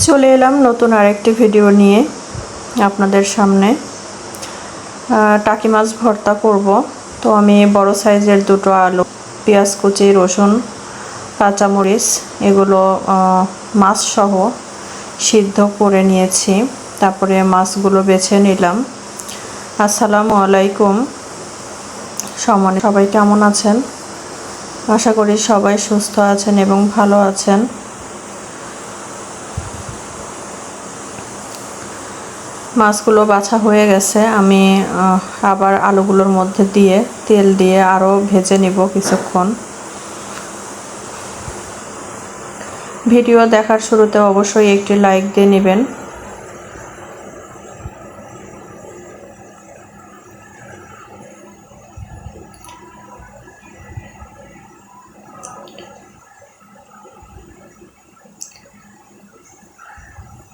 চলে এলাম নতুন আরেকটি ভিডিও নিয়ে আপনাদের সামনে। টাকি মাছ ভর্তা করব। তো আমি বড় সাইজের দুটো আলু পেঁয়াজ কুচি রসুন কাঁচামরিচ এগুলো আহ, মাছ সহ সিদ্ধ করে নিয়েছি। তারপরে মাছগুলো বেছে নিলাম। আসসালামু আলাইকুম। সমান সবাই কেমন আছেন? আশা করি সবাই সুস্থ আছেন এবং ভালো আছেন। মাছগুলো বাছা হয়ে গেছে। আমি আবার আলুগুলোর মধ্যে দিয়ে তেল দিয়ে আরও ভেজে নিব কিছুক্ষণ। ভিডিও দেখার শুরুতে অবশ্যই একটি লাইক দিয়ে নেবেন।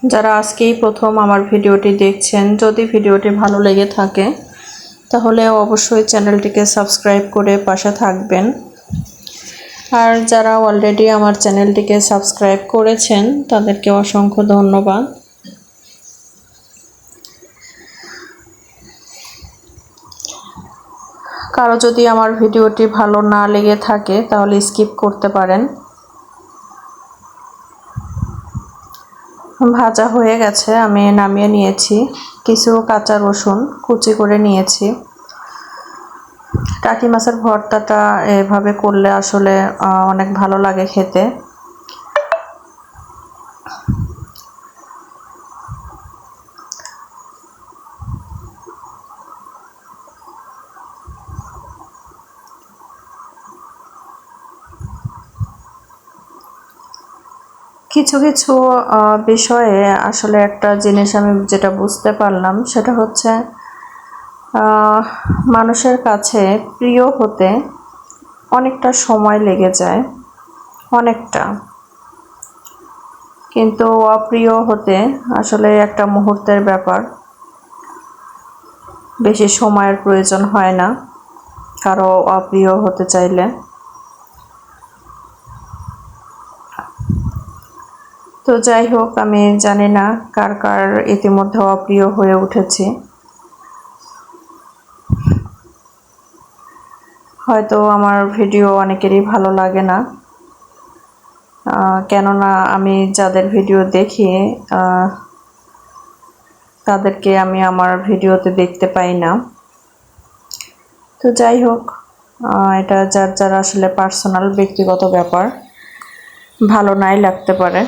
যারা আজকেই প্রথম আমার ভিডিওটি দেখছেন, যদি ভিডিওটি ভালো লেগে থাকে, তাহলে অবশ্যই চ্যানেলটিকে সাবস্ক্রাইব করে পাশে থাকবেন। আর যারা অলরেডি আমার চ্যানেলটিকে সাবস্ক্রাইব করেছেন, তাদেরকে অসংখ্য ধন্যবাদ। কারও যদি আমার ভিডিওটি ভালো না লেগে থাকে, তাহলে স্কিপ করতে পারেন। ভাজা হয়ে গেছে, আমি নামিয়ে নিয়েছি। কিছু কাঁচা রসুন কুচি করে নিয়েছি। টাকি মাছের ভর্তাটা এভাবে করলে আসলে অনেক ভালো লাগে খেতে। কিছু কিছু বিষয়ে আসলে একটা জিনিস আমি যেটা বুঝতে পারলাম সেটা হচ্ছে মানুষের কাছে প্রিয় হতে অনেকটা সময় লেগে যায়, অনেকটা। কিন্তু অপ্রিয় হতে আসলে একটা মুহূর্তের ব্যাপার। বেশি সময়ের প্রয়োজন হয় না, কারও অপ্রিয় হতে চাইলে। তো যাই হোক, আমি জানি না কার কার ইতিমধ্যে অপ্রিয় হয়ে উঠেছি। হয়তো আমার ভিডিও অনেকেরই ভালো লাগে না। কেননা আমি যাদের ভিডিও দেখি তাদেরকে আমি আমার ভিডিওতে দেখতে পাই না। তো যাই হোক এটা যার যার আসলে পার্সোনাল, ব্যক্তিগত ব্যাপার, ভালো নাই লাগতে পারে।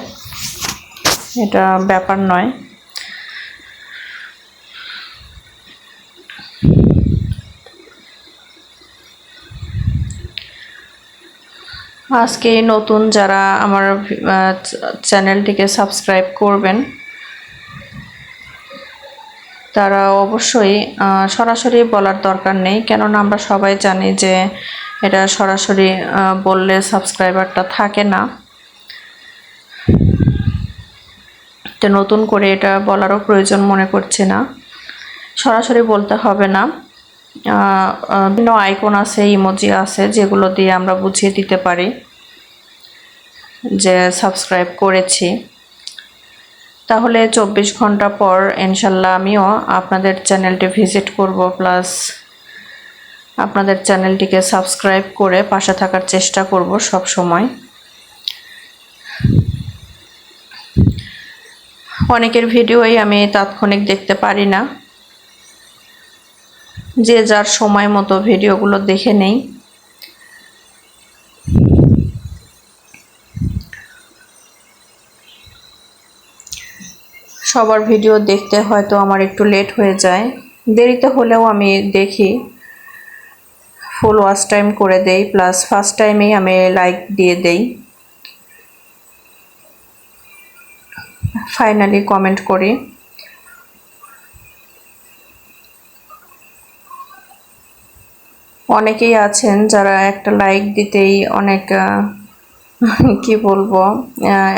এটা ব্যাপার নয়। আজকে নতুন যারা আমার চ্যানেলটিকে সাবস্ক্রাইব করবেন, তারা অবশ্যই সরাসরি বলার দরকার নেই, কেননা আমরা সবাই জানি যে এটা সরাসরি বললে সাবস্ক্রাইবারটা থাকে না। তো নতুন করে এটা বলারও প্রয়োজন মনে করছে না। সরাসরি বলতে হবে না। বিভিন্ন আইকন আছে, ইমোজি আছে, যেগুলো দিয়ে আমরা বুঝিয়ে দিতে পারি যে সাবস্ক্রাইব করেছি। তাহলে চব্বিশ ঘণ্টা পর ইনশাল্লাহ আমিও আপনাদের চ্যানেলটি ভিজিট করব, প্লাস আপনাদের চ্যানেলটিকে সাবস্ক্রাইব করে পাশে থাকার চেষ্টা করব সব সময় অনেকের ভিডিওই আমি তাৎক্ষণিক দেখতে পারি না। যে যার সময় মতো ভিডিওগুলো দেখে নেই। সবার ভিডিও দেখতে হয়তো আমার একটু লেট হয়ে যায়। দেরিতে হলেও আমি দেখি। ফুল ওয়াচ টাইম করে দেই প্লাস ফার্স্ট টাইমেই আমি লাইক দিয়ে দেই। ফাইনালি কমেন্ট করি। অনেকেই আছেন যারা একটা লাইক দিতেই অনেক কি বলব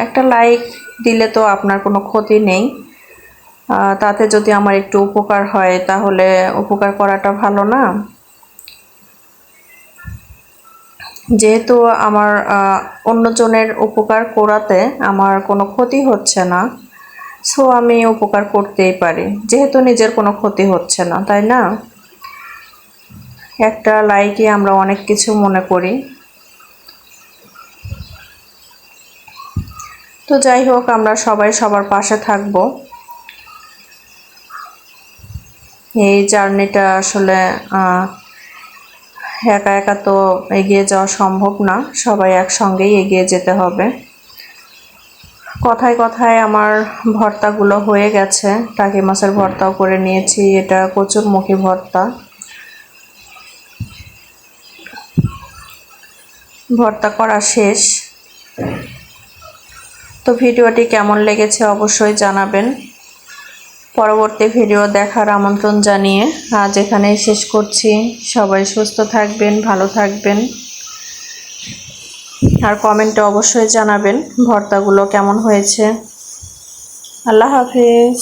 একটা লাইক দিলে তো আপনার কোনো ক্ষতি নেই। তাতে যদি আমার একটু উপকার হয় তাহলে উপকার করাটা ভালো না। যেহেতু আমার অন্যজনের উপকার করাতে আমার কোনো ক্ষতি হচ্ছে না। সো আমি উপকার করতেই পারি। যেহেতু নিজের কোনো ক্ষতি হচ্ছে না, তাই না? একটা লাইকই আমরা অনেক কিছু মনে করি। তো যাই হোক, আমরা সবাই সবার পাশে থাকব। এই জার্নিটা আসলে একা একা তো এগিয়ে যাওয়া সম্ভব না। সবাই একসঙ্গেই এগিয়ে যেতে হবে। কথায় কথায় আমার ভর্তাগুলো হয়ে গেছে। টাকি মাছের ভর্তাও করে নিয়েছি। এটা কচুরমুখী ভর্তা। ভর্তা করা শেষ। তো ভিডিওটি কেমন লেগেছে অবশ্যই জানাবেন। পরবর্তী ভিডিও দেখার আমন্ত্রণ জানিয়ে আজ এখানেই শেষ করছি। সবাই সুস্থ থাকবেন, ভালো থাকবেন। আর কমেন্টে অবশ্যই জানাবেন ভর্তাগুলো কেমন হয়েছে। আল্লাহ হাফিজ।